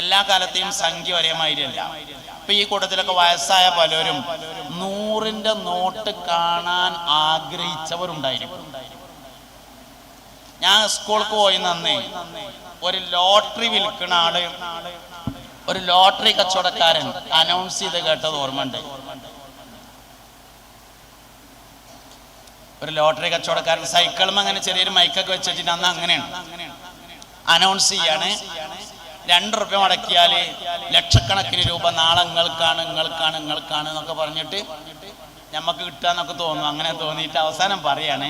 എല്ലാ കാലത്തെയും സംഖ്യ ഒരേ മാതിരിയല്ല. ഇപ്പൊ ഈ കൂട്ടത്തിലൊക്കെ വയസ്സായ പലരും നൂറിന്റെ നോട്ട് കാണാൻ ആഗ്രഹിച്ചവരുണ്ടായിരിക്കും. ഞാൻ സ്കൂൾക്ക് പോയി നന്നേ ഒരു ലോട്ടറി വിൽക്കുന്ന ആൾ ഒരു ലോട്ടറി കച്ചവടക്കാരൻ അനൗൺസ് ചെയ്ത് കേട്ടത് ഓർമ്മയുണ്ട്. ഒരു ലോട്ടറി കച്ചവടക്കാരൻ സൈക്കിളും അങ്ങനെ ചെറിയൊരു മൈക്കൊക്കെ വെച്ചിട്ട് അന്ന് അങ്ങനെയാണ്. അനൗൺസ് ചെയ്യാണ്. രണ്ട് റുപ്യ മടക്കിയാൽ ലക്ഷക്കണക്കിന് രൂപ നാളെ നിങ്ങൾക്കാണ് നിങ്ങൾക്കാണ് നിങ്ങൾക്കാണ് എന്നൊക്കെ പറഞ്ഞിട്ട് നമുക്ക് കിട്ടാന്നൊക്കെ തോന്നും അങ്ങനെ തോന്നിയിട്ട് അവസാനം പറയാണ്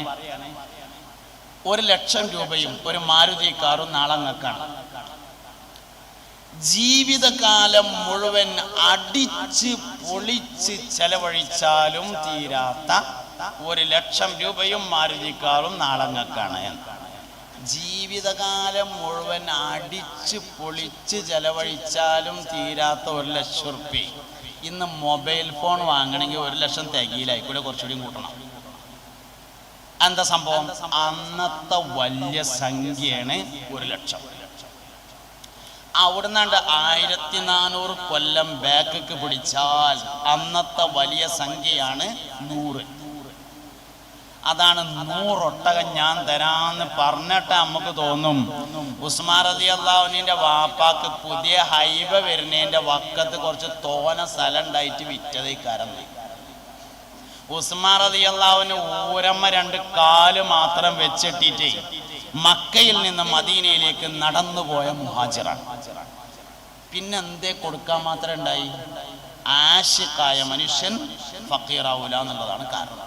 ഒരു ലക്ഷം രൂപയും ഒരു മാരുതി കാറും നാളെ നിങ്ങൾക്കാണ്. ജീവിതകാലം മുഴുവൻ അടിച്ച് പൊളിച്ച് ചെലവഴിച്ചാലും തീരാത്ത ഒരു ലക്ഷം രൂപയും മാരുതി കാറും നാളെ നിങ്ങൾക്കാണ് എന്ന്. ജീവിതകാലം മുഴുവൻ അടിച്ച് പൊളിച്ച് ചെലവഴിച്ചാലും തീരാത്ത ഒരു ലക്ഷം റുപ്യ ഇന്ന് മൊബൈൽ ഫോൺ വാങ്ങണമെങ്കിൽ ഒരു ലക്ഷം തികയിലായിക്കൂടെ കുറച്ചുകൂടി കൂട്ടണം. എന്താ സംഭവം? അന്നത്തെ വലിയ സംഖ്യയാണ് ഒരു ലക്ഷം. അവിടുന്നാണ്ട് ആയിരത്തി നാനൂറ് കൊല്ലം ബാക്കൊക്കെ പിടിച്ചാൽ അന്നത്തെ വലിയ സംഖ്യയാണ് നൂറ്. അതാണ് നൂറൊട്ടകം ഞാൻ തരാന്ന് പറഞ്ഞിട്ട് നമുക്ക് തോന്നും. ഉസ്മാൻ റതി അള്ളാഹുനിന്റെ വാപ്പാക്ക് പുതിയ ഹൈബ വരുന്നതിന്റെ വക്കത്ത് കുറച്ച് തോന സ്ഥലം ഉണ്ടായിട്ട് വിറ്റതേ കാരണം ഉസ്മാൻ റതി അള്ളാഹുവിന് ഊരമ്മ രണ്ട് കാൽ മാത്രം വെച്ചിട്ടിട്ട് മക്കയിൽ നിന്ന് മദീനയിലേക്ക് നടന്നു പോയ മുഹാജിറാണ്. പിന്നെ എന്തേ കൊടുക്കാൻ മാത്രം ഉണ്ടായി? ആശിക്കായ മനുഷ്യൻ ഫക്കീറാവൂല എന്നുള്ളതാണ് കാരണം.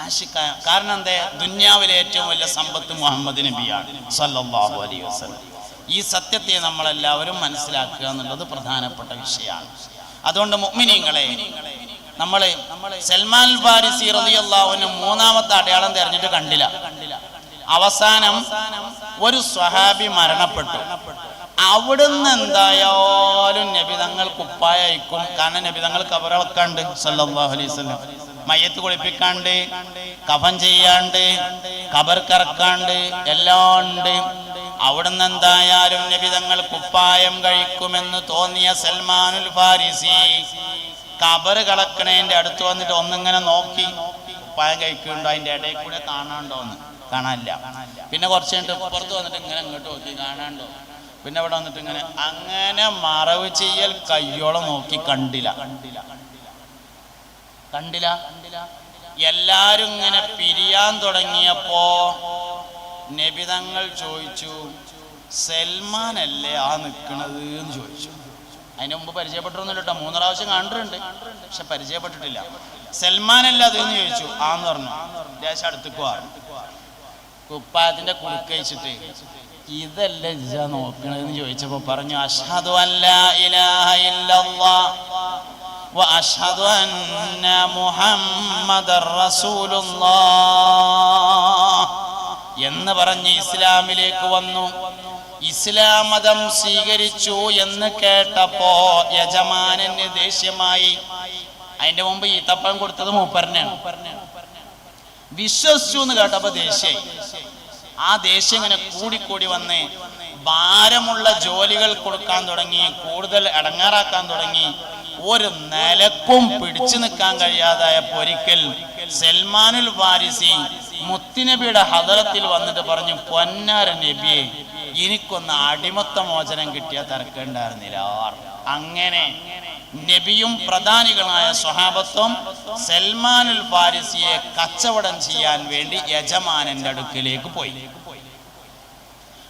ആഷിക്കായ കാരണം എന്താ? ദുന്യാവിലെ ഏറ്റവും വലിയ സമ്പത്ത് മുഹമ്മദ് നബിയാണ്. സല്ലല്ലാഹു അലൈഹി വസല്ലം. ഈ സത്യത്തെ നമ്മളെല്ലാവരും മനസ്സിലാക്കുക എന്നുള്ളത് പ്രധാനപ്പെട്ട വിഷയമാണ്. അതുകൊണ്ട് മുഅ്മിനീങ്ങളെ നമ്മളെ സൽമാൻ ഫാരിസി റളിയല്ലാഹുവിന് മൂന്നാമത്തെ അടയാളം തെരഞ്ഞിട്ട് കണ്ടില്ല. അവസാനം ഒരു സ്വഹാബി മരണപ്പെട്ടു. അവിടുന്ന് എന്തായാലും നബിതങ്ങൾ കുപ്പായ അയക്കും കാരണം നബിതങ്ങൾ കബറളക്കാണ്ട്. സല്ലല്ലാഹു അലൈഹി വസല്ലം. മയ്യത്ത് കുളിപ്പിക്കാണ്ട് കഫൻ ചെയ്യാണ്ട് കബർ കറക്കാണ്ട് എല്ലാം ഉണ്ട്. അവിടുന്ന് എന്തായാലും നബിതങ്ങൾ കുപ്പായം കഴിക്കുമെന്ന് തോന്നിയ സൽമാനുൽ ഫാരിസി കബർ കളക്കണേന്റെ അടുത്ത് വന്നിട്ട് ഒന്നിങ്ങനെ നോക്കി. കുപ്പായം കഴിക്കുന്നുണ്ടോ? അതിന്റെ ഇടയിൽ കൂടെ കാണാണ്ടോ എന്ന് കാണാനില്ല. പിന്നെ കുറച്ച് കഴിഞ്ഞിട്ട് പുറത്ത് വന്നിട്ട് ഇങ്ങനെ ഇങ്ങോട്ട് നോക്കി കാണാണ്ടോ? പിന്നെ ഇവിടെ വന്നിട്ട് ഇങ്ങനെ അങ്ങനെ മറവ് ചെയ്യൽ കയ്യോളം നോക്കി കണ്ടില്ല കണ്ടില്ല. കണ്ടില്ല? എല്ലാരും ഇങ്ങനെ പിരിയാൻ തുടങ്ങിയപ്പോ നബിതങ്ങൾ ചോദിച്ചു സൽമാൻ അല്ലേ ആ നിൽക്കണത് എന്ന് ചോദിച്ചു. അതിന് മുമ്പ് പരിചയപ്പെട്ടിരുന്നില്ല കേട്ടോ മൂന്ന് പ്രാവശ്യം കണ്ടിട്ടുണ്ട്. പക്ഷെ പരിചയപ്പെട്ടിട്ടില്ല. സൽമാൻ അല്ല എന്ന് ചോദിച്ചു. ആന്ന് പറഞ്ഞു. ദേശം അടുത്തേക്ക് പറഞ്ഞു കുപ്പായത്തിന്റെ കുറുക്കഴിച്ചിട്ട് ഇതല്ല നോക്കണതെന്ന് ചോദിച്ചപ്പോ പറഞ്ഞു ഇല്ലല്ലാഹ് وأشهد أن محمد رسول الله എന്ന് പറഞ്ഞ് ഇസ്ലാമിലേക്ക് വന്നു ഇസ്ലാം മതം സ്വീകരിച്ചു എന്ന് കേട്ടപ്പോ യജമാനന് ദേഷ്യമായി അതിന്റെ മുമ്പ് ഈത്തപ്പഴം കൊടുത്തത് മൂപ്പരനാണ് വിശ്വസിച്ചു എന്ന് കേട്ടപ്പോ ദേഷ്യായി ആ ദേഷ്യം ഇങ്ങനെ കൂടിക്കൂടി വന്ന് ഭാരമുള്ള ജോലികൾ കൊടുക്കാൻ തുടങ്ങി കൂടുതൽ അടങ്ങാറാക്കാൻ തുടങ്ങി ഒരു നിലക്കും പിടിച്ചു നിൽക്കാൻ കഴിയാതായ പൊരിക്കൽ സൽമാനുൽ വാരിസി മുത്തിനബിയുടെ ഹദറത്തിൽ വന്നിട്ട് പറഞ്ഞു പൊന്നാര നബിയെ എനിക്കൊന്ന് അടിമത്ത മോചനം കിട്ടിയ തിരക്കേണ്ടായിരുന്നില്ല. അങ്ങനെ നബിയും പ്രധാനികളായ സ്വഹാബത്വം സൽമാനുൽ ഫാരിസിയെ കച്ചവടം ചെയ്യാൻ വേണ്ടി യജമാനന്റെ അടുക്കിലേക്ക് പോയി.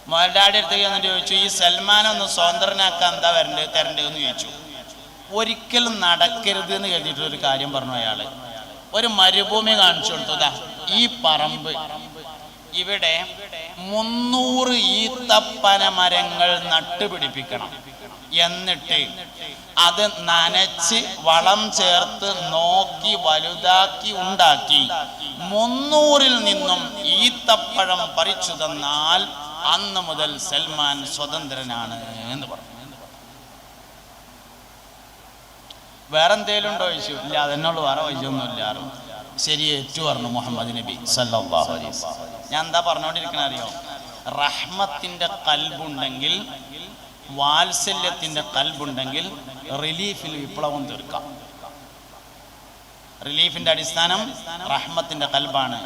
മോഹൻഡാടി അടുത്തേക്ക് ചോദിച്ചു ഈ സൽമാൻ ഒന്ന് സ്വതന്ത്രനാക്കാൻ എന്താ വരണ്ടേ തരണ്ടേന്ന് ചോദിച്ചു. ഒരിക്കലും നടക്കരുത് എന്ന് കരുതിയിട്ടുള്ള ഒരു കാര്യം പറഞ്ഞു അയാൾ. ഒരു മരുഭൂമി കാണിച്ചു കൊടുത്തു. ഈ പറമ്പ്. ഇവിടെ മുന്നൂറ് ഈത്തപ്പന മരങ്ങൾ നട്ടുപിടിപ്പിക്കണം. എന്നിട്ട് അത് നനച്ച് വളം ചേർത്ത് നോക്കി വലുതാക്കി ഉണ്ടാക്കി മുന്നൂറിൽ നിന്നും ഈത്തപ്പഴം പറിച്ചു തന്നാൽ അന്ന് മുതൽ സൽമാൻ സ്വതന്ത്രനാണ് എന്ന് പറഞ്ഞു. വേറെ എന്തെങ്കിലും ഉണ്ടോ ചോദിച്ചു? ഇല്ല അതെന്നുള്ളു വേറെ വൈദ്യൊന്നും ഇല്ലാറും ശരി ഏറ്റു പറഞ്ഞു മുഹമ്മദ് നബി സല്ലാഹു അലൈസ്. ഞാൻ എന്താ പറഞ്ഞോണ്ടിരിക്കണ അറിയോ? റഹ്മത്തിന്റെ കൽബുണ്ടെങ്കിൽ വാത്സല്യത്തിന്റെ കൽബുണ്ടെങ്കിൽ റിലീഫിൽ വിപ്ലവം തീർക്കാം. റിലീഫിന്റെ അടിസ്ഥാനം റഹ്മത്തിന്റെ കൽബാണ്.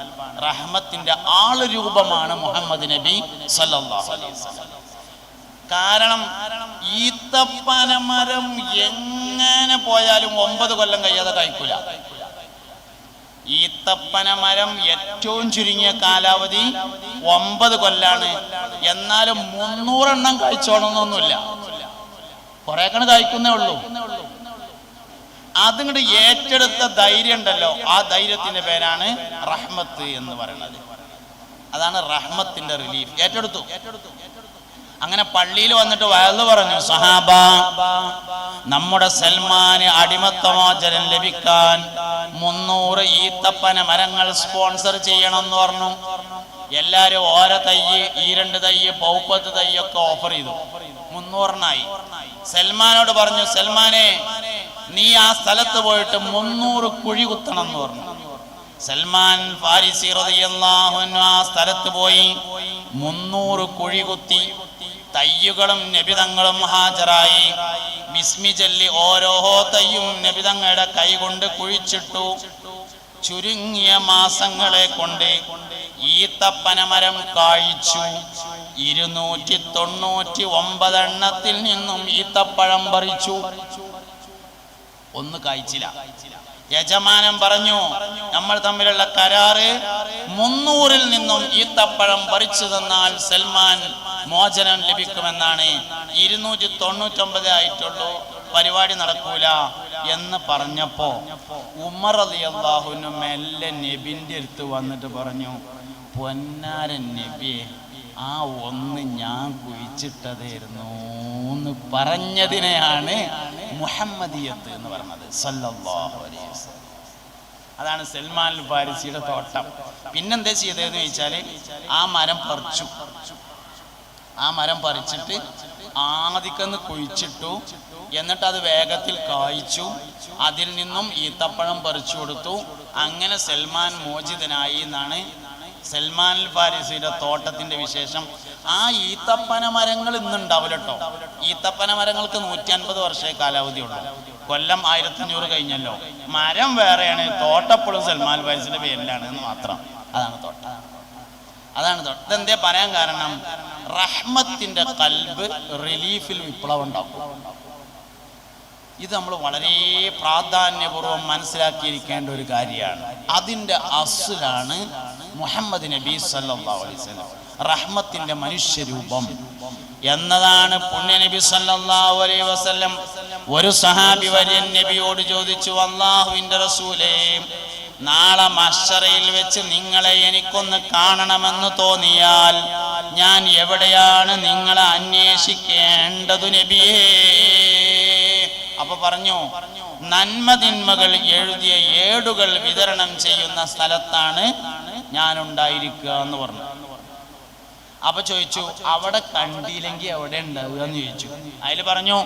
റഹ്മത്തിന്റെ ആൾ രൂപമാണ് മുഹമ്മദ് നബി സല്ലാഹു കാരണം ഈത്തപ്പനമരം എങ്ങനെ പോയാലും ഒമ്പത് കൊല്ലം കഴിയാതെ കഴിക്കൂല. ഈത്തപ്പന മരം ഏറ്റവും ചുരുങ്ങിയ കാലാവധി ഒമ്പത് കൊല്ലാണ്. എന്നാലും മുന്നൂറെണ്ണം കഴിച്ചോണമെന്നൊന്നുമില്ല കുറെ കണ് കഴിക്കുന്നേ ഉള്ളൂ. അതിങ്ങോട്ട് ഏറ്റെടുത്ത ധൈര്യം ഉണ്ടല്ലോ. ആ ധൈര്യത്തിന്റെ പേരാണ് റഹ്മത്ത് എന്ന് പറയുന്നത്. അതാണ് റഹ്മത്തിന്റെ റിലീഫ്. ഏറ്റെടുത്തു. അങ്ങനെ പള്ളിയിൽ വന്നിട്ട് വയലു പറഞ്ഞു സഹാബ നമ്മുടെ സൽമാന് അടിമത്തമോചനം ലഭിക്കാൻ മുന്നൂറ് ഈത്തപ്പന മരങ്ങൾ സ്പോൺസർ ചെയ്യണം എന്ന് പറഞ്ഞു. എല്ലാരും ഓരോ തയ്യ് ഈ രണ്ട് തയ്യ് പൗപ്പത്ത് തയ്യൊക്കെ ഓഫർ ചെയ്തു. മുന്നൂറിനായി. സൽമാനോട് പറഞ്ഞു സൽമാനെ നീ ആ സ്ഥലത്ത് പോയിട്ട് മുന്നൂറ് കുഴി കുത്തണം എന്ന് പറഞ്ഞു. സൽമാൻ ഫാരിസി റളിയല്ലാഹു അൻഹു ആ സ്ഥലത്ത് പോയി മുന്നൂറ് കുഴി കുത്തി. തയ്യുകളും നബിതങ്ങളും ഹാജരായി. മിസ്മി ചൊല്ലി ഓരോ തയ്യും നബിതങ്ങളുടെ കൈകൊണ്ട് കുഴിച്ചിട്ടു. ചുരുങ്ങിയ മാസങ്ങളെ കൊണ്ട് ഈത്തപ്പനമരം കാഴ്ചു ഇരുന്നൂറ്റി തൊണ്ണൂറ്റി ഒമ്പതെണ്ണത്തിൽ നിന്നും ഈത്തപ്പഴം പറിച്ചു. ഒന്ന് കായ്ച്ചില്ല. യജമാനൻ പറഞ്ഞു നമ്മൾ തമ്മിലുള്ള കരാറ് മുന്നൂറിൽ നിന്നും ഈത്തപ്പഴം പറിച്ചു തന്നാൽ സൽമാൻ മോചനം ലഭിക്കുമെന്നാണ്. ഇരുന്നൂറ്റി തൊണ്ണൂറ്റൊമ്പത് ആയിട്ടുള്ളൂ. പരിപാടി നടക്കൂല എന്ന് പറഞ്ഞപ്പോ ഉമർ അലി അള്ളാഹുനു മെല്ലെ നബിന്റെ അടുത്ത് വന്നിട്ട് പറഞ്ഞു പൊന്നാരൻ നബിയെ ആ ഒന്ന് ഞാൻ കുഴിച്ചിട്ടതായിരുന്നു എന്ന് പറഞ്ഞതിനെയാണ് മുഹമ്മദിയത്ത് എന്ന് പറഞ്ഞത്. സല്ലല്ലാഹു അലൈഹി അതാണ് സൽമാൻ ഫാരിസിയുടെ തോട്ടം. പിന്നെന്താ ചെയ്തതെന്ന് ചോദിച്ചാൽ ആ മരം പറിച്ചു. ആ മരം പറിച്ചിട്ട് ആദിക്കന്ന് കുഴിച്ചിട്ടു. എന്നിട്ട് അത് വേഗത്തിൽ കായ്ച്ചു. അതിൽ നിന്നും ഈത്തപ്പഴം പറിച്ചു കൊടുത്തു. അങ്ങനെ സൽമാൻ മോചിതനായി എന്നാണ് സൽമാൻ ഫാരിസിയുടെ തോട്ടത്തിന്റെ വിശേഷം. ആ ഈത്തപ്പന മരങ്ങൾ ഇന്നുണ്ടാവില്ല ഈത്തപ്പന മരങ്ങൾക്ക് നൂറ്റി അൻപത് വർഷമേ കാലാവധി ഉള്ളൂ കൊല്ലം ആയിരത്തഞ്ഞൂറ് കഴിഞ്ഞല്ലോ. മരം വേറെയാണ്. തോട്ടപ്പോഴും സൽമാൻ ഫാരിസിന്റെ പേരിലാണ് എന്ന് മാത്രം. അതാണ് തോട്ടം. അതാണ് തോട്ടം. ഇതെന്തേ പറയാൻ കാരണം? റഹ്മത്തിന്റെ കൽബ് റിലീഫിൽ വിപ്ലവം ഉണ്ടാക്കും ഇത് നമ്മൾ വളരെ പ്രാധാന്യപൂർവം മനസ്സിലാക്കിയിരിക്കേണ്ട ഒരു കാര്യമാണ്. അതിന്റെ അസുലാണ് മുഹമ്മദ് നബി വസല്ലം. റഹ്മത്തിന്റെ മനുഷ്യരൂപം എന്നതാണ് പുണ്യ നബി സല്ലല്ലാഹു അലൈഹി വസല്ലം. ഒരു സഹാബി വര്യൻ നബിയോട് ചോദിച്ചു അള്ളാഹുവിന്റെ റസൂലേ നാളെ മഷറയിൽ വെച്ച് നിങ്ങളെ എനിക്കൊന്ന് കാണണമെന്ന് തോന്നിയാൽ ഞാൻ എവിടെയാണ് നിങ്ങളെ അന്വേഷിക്കേണ്ടതു നബിയേ? അപ്പൊ പറഞ്ഞു നന്മതിന്മകൾ എഴുതിയ ഏടുകൾ വിതരണം ചെയ്യുന്ന സ്ഥലത്താണ് ഞാൻ ഉണ്ടായിരിക്കുക എന്ന് പറഞ്ഞു. അപ്പൊ ചോദിച്ചു അവിടെ കണ്ടില്ലെങ്കിൽ എവിടെ ഉണ്ടാവുക എന്ന് ചോദിച്ചു. അതിൽ പറഞ്ഞു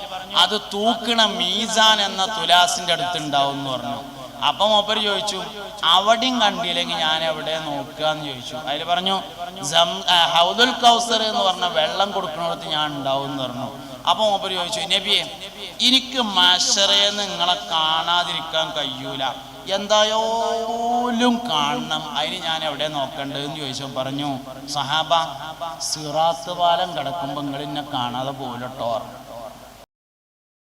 അത് തൂക്കണ മീസാൻ എന്ന തുലാസിന്റെ അടുത്ത് ഉണ്ടാവും എന്ന് പറഞ്ഞു. അപ്പൊ മൂപ്പര് ചോദിച്ചു അവിടെയും കണ്ടില്ലെങ്കിൽ ഞാൻ എവിടെ നോക്കാന്ന് ചോദിച്ചു. അതിൽ പറഞ്ഞു ഹൗദുൽ കൗസർ എന്ന് പറഞ്ഞ വെള്ളം കൊടുക്കുന്നിടത്ത് ഞാൻ ഉണ്ടാവും എന്ന് പറഞ്ഞു. അപ്പൊ മൂപ്പര് ചോദിച്ചു നബിയെ എനിക്ക് മഷറയെ നിങ്ങളെ കാണാതിരിക്കാൻ കഴിയൂല. എന്തായാലും കാണണം. അതിന് ഞാൻ എവിടെ നോക്കണ്ടെന്ന് ചോദിച്ചു. പറഞ്ഞു സഹാബ സിറാത്ത് പാലം കിടക്കുമ്പോൾ നിങ്ങൾ എന്നെ കാണാതെ പോലട്ടോ